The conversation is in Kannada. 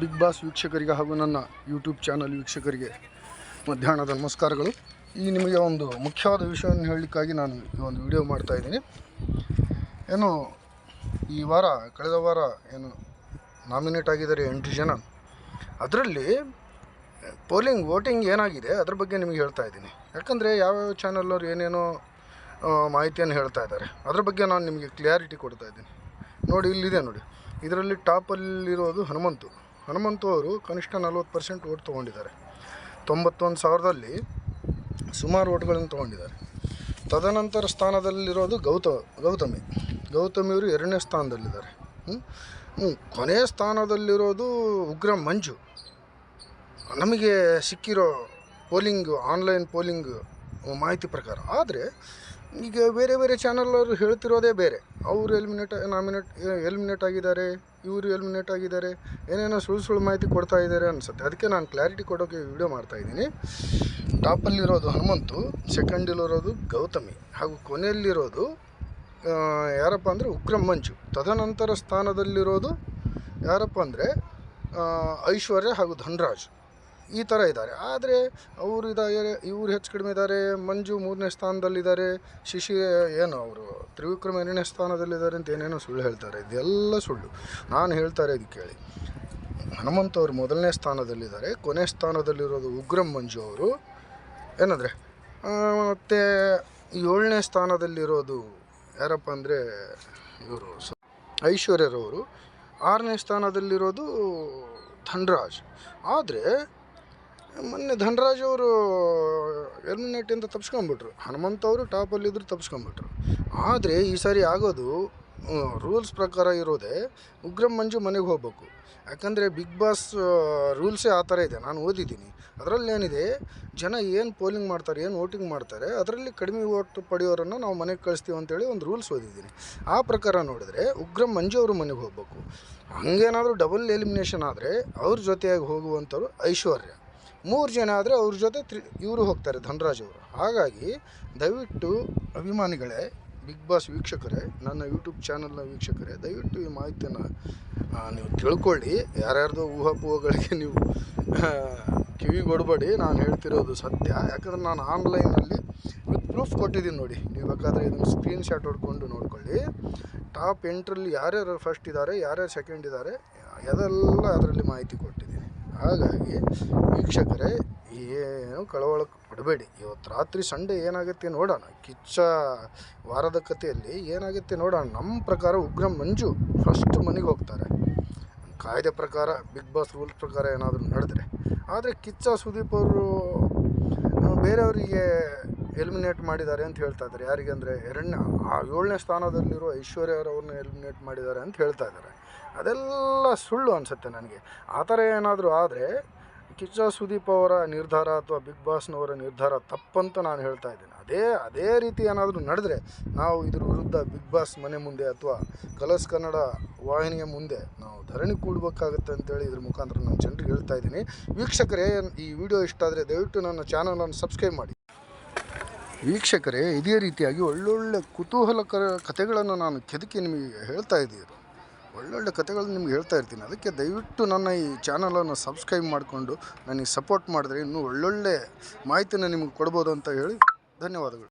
ಬಿಗ್ ಬಾಸ್ ವೀಕ್ಷಕರಿಗೆ ಹಾಗೂ ನನ್ನ ಯೂಟ್ಯೂಬ್ ಚಾನಲ್ ವೀಕ್ಷಕರಿಗೆ ಮಧ್ಯಾಹ್ನದ ನಮಸ್ಕಾರಗಳು. ಈ ನಿಮಗೆ ಒಂದು ಮುಖ್ಯವಾದ ವಿಷಯವನ್ನು ಹೇಳಲಿಕ್ಕಾಗಿ ನಾನು ಈ ಒಂದು ವಿಡಿಯೋ ಮಾಡ್ತಾ ಇದ್ದೀನಿ. ಏನು, ಈ ವಾರ, ಕಳೆದ ವಾರ ಏನು ನಾಮಿನೇಟ್ ಆಗಿದ್ದಾರೆ ಎಂಟು ಜನ. ಅದರಲ್ಲಿ ಪೋಲಿಂಗ್ ವೋಟಿಂಗ್ ಏನಾಗಿದೆ ಅದ್ರ ಬಗ್ಗೆ ನಿಮಗೆ ಹೇಳ್ತಾ ಇದ್ದೀನಿ. ಯಾಕಂದರೆ ಯಾವ್ಯಾವ ಚಾನಲ್ನವ್ರು ಏನೇನೋ ಮಾಹಿತಿಯನ್ನು ಹೇಳ್ತಾ ಇದ್ದಾರೆ. ಅದ್ರ ಬಗ್ಗೆ ನಾನು ನಿಮಗೆ ಕ್ಲಿಯಾರಿಟಿ ಕೊಡ್ತಾ ಇದ್ದೀನಿ. ನೋಡಿ, ಇಲ್ಲಿದೆ ನೋಡಿ. ಇದರಲ್ಲಿ ಟಾಪಲ್ಲಿರೋದು ಹನುಮಂತು. ಹನುಮಂತು ಅವರು ಕನಿಷ್ಠ ನಲ್ವತ್ತು ಪರ್ಸೆಂಟ್ ಓಟ್ ತೊಗೊಂಡಿದ್ದಾರೆ. ತೊಂಬತ್ತೊಂದು ಸಾವಿರದಲ್ಲಿ ಸುಮಾರು ಓಟ್ಗಳನ್ನು ತೊಗೊಂಡಿದ್ದಾರೆ. ತದನಂತರ ಸ್ಥಾನದಲ್ಲಿರೋದು ಗೌತ, ಗೌತಮಿ. ಗೌತಮಿಯವರು ಎರಡನೇ ಸ್ಥಾನದಲ್ಲಿದ್ದಾರೆ. ಹ್ಞೂ. ಕೊನೆಯ ಸ್ಥಾನದಲ್ಲಿರೋದು ಉಗ್ರ ಮಂಜು. ನಮಗೆ ಸಿಕ್ಕಿರೋ ಪೋಲಿಂಗು, ಆನ್ಲೈನ್ ಪೋಲಿಂಗ್ ಮಾಹಿತಿ ಪ್ರಕಾರ. ಆದರೆ ಈಗ ಬೇರೆ ಬೇರೆ ಚಾನಲ್ ಹೇಳ್ತಿರೋದೇ ಬೇರೆ. ಅವರು ಎಲಿಮಿನೇಟ್ ನಾಮಿನೇಟ್ ಎಲಿಮಿನೇಟ್ ಆಗಿದ್ದಾರೆ, ಇವರು ಎಲಿಮಿನೇಟ್ ಆಗಿದ್ದಾರೆ, ಏನೇನೋ ಸುಳ್ಳು ಸುಳ್ಳು ಮಾಹಿತಿ ಕೊಡ್ತಾ ಇದ್ದಾರೆ ಅನಿಸುತ್ತೆ. ಅದಕ್ಕೆ ನಾನು ಕ್ಲಾರಿಟಿ ಕೊಡೋಕ್ಕೆ ವಿಡಿಯೋ ಮಾಡ್ತಾ ಇದ್ದೀನಿ. ಟಾಪಲ್ಲಿರೋದು ಹನುಮಂತು ಸೆಕೆಂಡಲ್ಲಿರೋದು ಗೌತಮಿ, ಹಾಗೂ ಕೊನೆಯಲ್ಲಿರೋದು ಯಾರಪ್ಪ ಅಂದರೆ ಉಕ್ರಮ್ ಮಂಜು. ತದನಂತರ ಸ್ಥಾನದಲ್ಲಿರೋದು ಯಾರಪ್ಪ ಅಂದರೆ ಐಶ್ವರ್ಯ ಹಾಗೂ ಧನರಾಜ್. ಈ ಥರ ಇದ್ದಾರೆ. ಆದರೆ ಅವರು ಇದ್ದಾರೆ ಇವ್ರು ಹೆಚ್ಚು ಕಡಿಮೆ ಇದ್ದಾರೆ ಮಂಜು ಮೂರನೇ ಸ್ಥಾನದಲ್ಲಿದ್ದಾರೆ, ಶಿಶಿ ಏನು ಅವರು ತ್ರಿವಿಕ್ರಮ ಎರಡನೇ ಸ್ಥಾನದಲ್ಲಿದ್ದಾರೆ ಅಂತ ಏನೇನೋ ಸುಳ್ಳು ಹೇಳ್ತಾರೆ. ಇದೆಲ್ಲ ಸುಳ್ಳು. ನಾನು ಹೇಳ್ತಾರೆ ಇದು ಕೇಳಿ. ಹನುಮಂತ ಅವರು ಮೊದಲನೇ ಸ್ಥಾನದಲ್ಲಿದ್ದಾರೆ, ಕೊನೆ ಸ್ಥಾನದಲ್ಲಿರೋದು ಉಗ್ರಂ ಮಂಜು ಅವರು. ಏನಂದರೆ ಮತ್ತು ಏಳನೇ ಸ್ಥಾನದಲ್ಲಿರೋದು ಯಾರಪ್ಪ ಅಂದರೆ ಇವರು ಐಶ್ವರ್ಯರವರು. ಆರನೇ ಸ್ಥಾನದಲ್ಲಿರೋದು ಧನ್ರಾಜ್. ಆದರೆ ಮೊನ್ನೆ ಧನರಾಜ್ ಅವರು ಎಲ್ಮಿನೇಟಿಂದ ತಪ್ಸ್ಕೊಂಬಿಟ್ರು ಹನುಮಂತ ಅವರು ಟಾಪಲ್ಲಿದ್ದರು ತಪ್ಸ್ಕೊಂಬಿಟ್ರು ಆದರೆ ಈ ಸಾರಿ ಆಗೋದು ರೂಲ್ಸ್ ಪ್ರಕಾರ ಇರೋದೇ ಉಗ್ರಂ ಮಂಜು ಮನೆಗೆ ಹೋಗ್ಬೇಕು. ಯಾಕಂದರೆ ಬಿಗ್ ಬಾಸ್ ರೂಲ್ಸೇ ಆ ಥರ ಇದೆ. ನಾನು ಓದಿದ್ದೀನಿ. ಅದರಲ್ಲಿ ಏನಿದೆ, ಜನ ಏನು ಪೋಲಿಂಗ್ ಮಾಡ್ತಾರೆ, ಏನು ವೋಟಿಂಗ್ ಮಾಡ್ತಾರೆ, ಅದರಲ್ಲಿ ಕಡಿಮೆ ಓಟ್ ಪಡೆಯೋರನ್ನು ನಾವು ಮನೆಗೆ ಕಳಿಸ್ತೀವಿ ಅಂತೇಳಿ ಒಂದು ರೂಲ್ಸ್ ಓದಿದ್ದೀನಿ. ಆ ಪ್ರಕಾರ ನೋಡಿದ್ರೆ ಉಗ್ರಂ ಮಂಜು ಅವರು ಮನೆಗೆ ಹೋಗ್ಬೇಕು. ಹಾಗೇನಾದರೂ ಡಬಲ್ ಎಲಿಮಿನೇಷನ್ ಆದರೆ ಅವ್ರ ಜೊತೆಯಾಗಿ ಹೋಗುವಂಥವ್ರು ಐಶ್ವರ್ಯ. ಮೂರು ಜನ ಆದರೆ ಅವ್ರ ಜೊತೆ ತ್ರಿ, ಇವರು ಹೋಗ್ತಾರೆ, ಧನರಾಜ್ ಅವರು. ಹಾಗಾಗಿ ದಯವಿಟ್ಟು ಅಭಿಮಾನಿಗಳೇ ಬಿಗ್ ಬಾಸ್ ವೀಕ್ಷಕರೇ, ನನ್ನ ಯೂಟ್ಯೂಬ್ ಚಾನಲ್ನ ವೀಕ್ಷಕರೇ, ದಯವಿಟ್ಟು ಈ ಮಾಹಿತಿಯನ್ನು ನೀವು ತಿಳ್ಕೊಳ್ಳಿ. ಯಾರ್ಯಾರ್ದೋ ಊಹಾಪೋಹಗಳಿಗೆ ನೀವು ಕಿವಿ ಕಿವಿಗೊಡಬೇಡಿ ನಾನು ಹೇಳ್ತಿರೋದು ಸತ್ಯ. ಯಾಕಂದ್ರೆ ನಾನು ಆನ್ಲೈನಲ್ಲಿ ವಿತ್ ಪ್ರೂಫ್ ಕೊಟ್ಟಿದ್ದೀನಿ ನೋಡಿ. ನೀವು ಬೇಕಾದರೆ ಇದನ್ನು ಸ್ಕ್ರೀನ್ ಶಾಟ್ ಹೊಡ್ಕೊಂಡು ನೋಡ್ಕೊಳ್ಳಿ. ಟಾಪ್ ಎಂಟ್ರಲ್ಲಿ ಯಾರ್ಯಾರು ಫಸ್ಟ್ ಇದ್ದಾರೆ, ಯಾರ್ಯಾರು ಸೆಕೆಂಡ್ ಇದ್ದಾರೆ, ಅದೆಲ್ಲ ಅದರಲ್ಲಿ ಮಾಹಿತಿ ಕೊಟ್ಟಿದ್ದೀನಿ. ಹಾಗಾಗಿ ವೀಕ್ಷಕರೇ, ಏನು ಕಳವಳಕ್ಕೆ ಪಡಬೇಡಿ ಇವತ್ತು ರಾತ್ರಿ ಸಂಡೇ ಏನಾಗುತ್ತೆ ನೋಡೋಣ. ಕಿಚ್ಚ ವಾರದ ಕಥೆಯಲ್ಲಿ ಏನಾಗುತ್ತೆ ನೋಡೋಣ. ನಮ್ಮ ಪ್ರಕಾರ ಉಗ್ರ ಮಂಜು ಫಸ್ಟ್ ಮನೆಗೆ ಹೋಗ್ತಾರೆ. ಕಾಯ್ದೆ ಪ್ರಕಾರ ಬಿಗ್ ಬಾಸ್ ರೂಲ್ಸ್ ಪ್ರಕಾರ ಏನಾದರೂ ನಡೆದ್ರೆ. ಆದರೆ ಕಿಚ್ಚ ಸುದೀಪ್ ಅವರು, ಬೇರೆಯವರಿಗೆ ಎಲಿಮಿನೇಟ್ ಮಾಡಿದ್ದಾರೆ ಅಂತ ಹೇಳ್ತಾ ಇದ್ದಾರೆ. ಯಾರಿಗೆ ಅಂದರೆ ಎರಡನೇ, ಆ ಏಳನೇ ಸ್ಥಾನದಲ್ಲಿರೋ ಐಶ್ವರ್ಯರವ್ರನ್ನ ಎಲಿಮಿನೇಟ್ ಮಾಡಿದ್ದಾರೆ ಅಂತ ಹೇಳ್ತಾ ಇದ್ದಾರೆ. ಅದೆಲ್ಲ ಸುಳ್ಳು ಅನಿಸುತ್ತೆ ನನಗೆ. ಆ ಥರ ಏನಾದರೂ ಆದರೆ ಕಿಚ್ಚ ಸುದೀಪ್ ಅವರ ನಿರ್ಧಾರ ಅಥವಾ ಬಿಗ್ ಬಾಸ್ನವರ ನಿರ್ಧಾರ ತಪ್ಪಂತ ನಾನು ಹೇಳ್ತಾ ಇದ್ದೀನಿ. ಅದೇ ಅದೇ ರೀತಿ ಏನಾದರೂ ನಡೆದ್ರೆ ನಾವು ಇದ್ರ ವಿರುದ್ಧ ಬಿಗ್ ಬಾಸ್ ಮನೆ ಮುಂದೆ ಅಥವಾ ಕಲರ್ಸ್ ಕನ್ನಡ ವಾಹಿನಿಯ ಮುಂದೆ ನಾವು ಧರಣಿ ಕೂಡಬೇಕಾಗತ್ತೆ ಅಂತೇಳಿ ಇದ್ರ ಮುಖಾಂತರ ನಾನು ಜನರಿಗೆ ಹೇಳ್ತಾ ಇದ್ದೀನಿ. ವೀಕ್ಷಕರೇ, ಈ ವಿಡಿಯೋ ಇಷ್ಟ ಆದರೆ ದಯವಿಟ್ಟು ನನ್ನ ಚಾನಲನ್ನು ಸಬ್ಸ್ಕ್ರೈಬ್ ಮಾಡಿ. ವೀಕ್ಷಕರೇ, ಇದೇ ರೀತಿಯಾಗಿ ಒಳ್ಳೊಳ್ಳೆ ಕುತೂಹಲಕರ ಕಥೆಗಳನ್ನು ನಾನು ಕೆದಕಿ ನಿಮಗೆ ಹೇಳ್ತಾ ಇದ್ದೀನಿ. ಒಳ್ಳೊಳ್ಳೆ ಕಥೆಗಳನ್ನು ನಿಮ್ಗೆ ಹೇಳ್ತಾ ಇರ್ತೀನಿ. ಅದಕ್ಕೆ ದಯವಿಟ್ಟು ನನ್ನ ಈ ಚಾನಲನ್ನು ಸಬ್ಸ್ಕ್ರೈಬ್ ಮಾಡಿಕೊಂಡು ನನಗೆ ಸಪೋರ್ಟ್ ಮಾಡಿದ್ರೆ ಇನ್ನೂ ಒಳ್ಳೊಳ್ಳೆ ಮಾಹಿತಿನ ನಿಮಗೆ ಕೊಡ್ಬೋದು ಅಂತ ಹೇಳಿ ಧನ್ಯವಾದಗಳು.